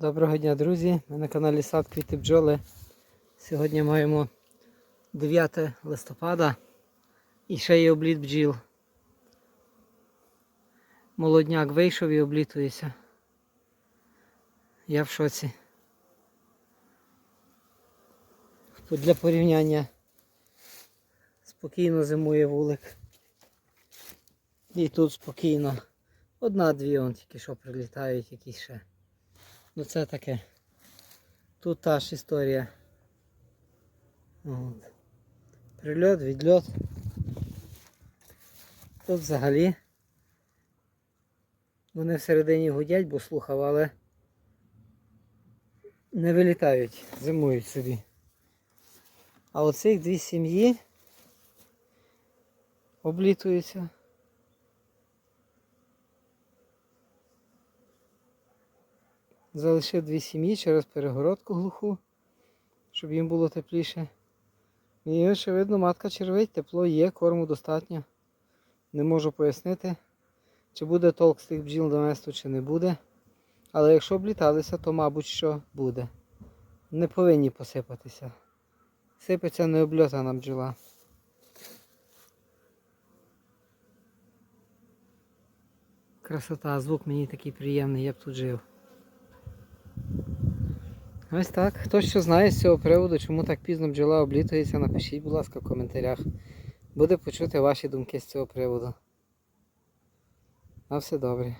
Доброго дня, друзі! Ми на каналі Сад Квіти Бджоли. Сьогодні маємо 9 листопада і ще є обліт бджіл. Молодняк вийшов і облітується. Я в шоці. Для порівняння спокійно зимує вулик. І тут спокійно. Одна-дві он тільки що прилітають якісь ще. Ну це таке. Тут та ж історія. От. Прильот, відльот. Тут взагалі. Вони всередині гудять, бо слухав, але не вилітають, зимують собі. А оцих дві сім'ї облітуються. Залишив дві сім'ї через перегородку глуху, щоб їм було тепліше. І очевидно, матка червить, тепло є, корму достатньо. Не можу пояснити, чи буде толк з тих бджіл донесту, чи не буде. Але якщо обліталися, то мабуть що буде. Не повинні посипатися. Сипеться необльотана бджола. Красота, звук мені такий приємний, я б тут жив. Ось так. Хто що знає з цього приводу, чому так пізно бджола облітується, напишіть, будь ласка, в коментарях. Буде почути ваші думки з цього приводу. На все добре.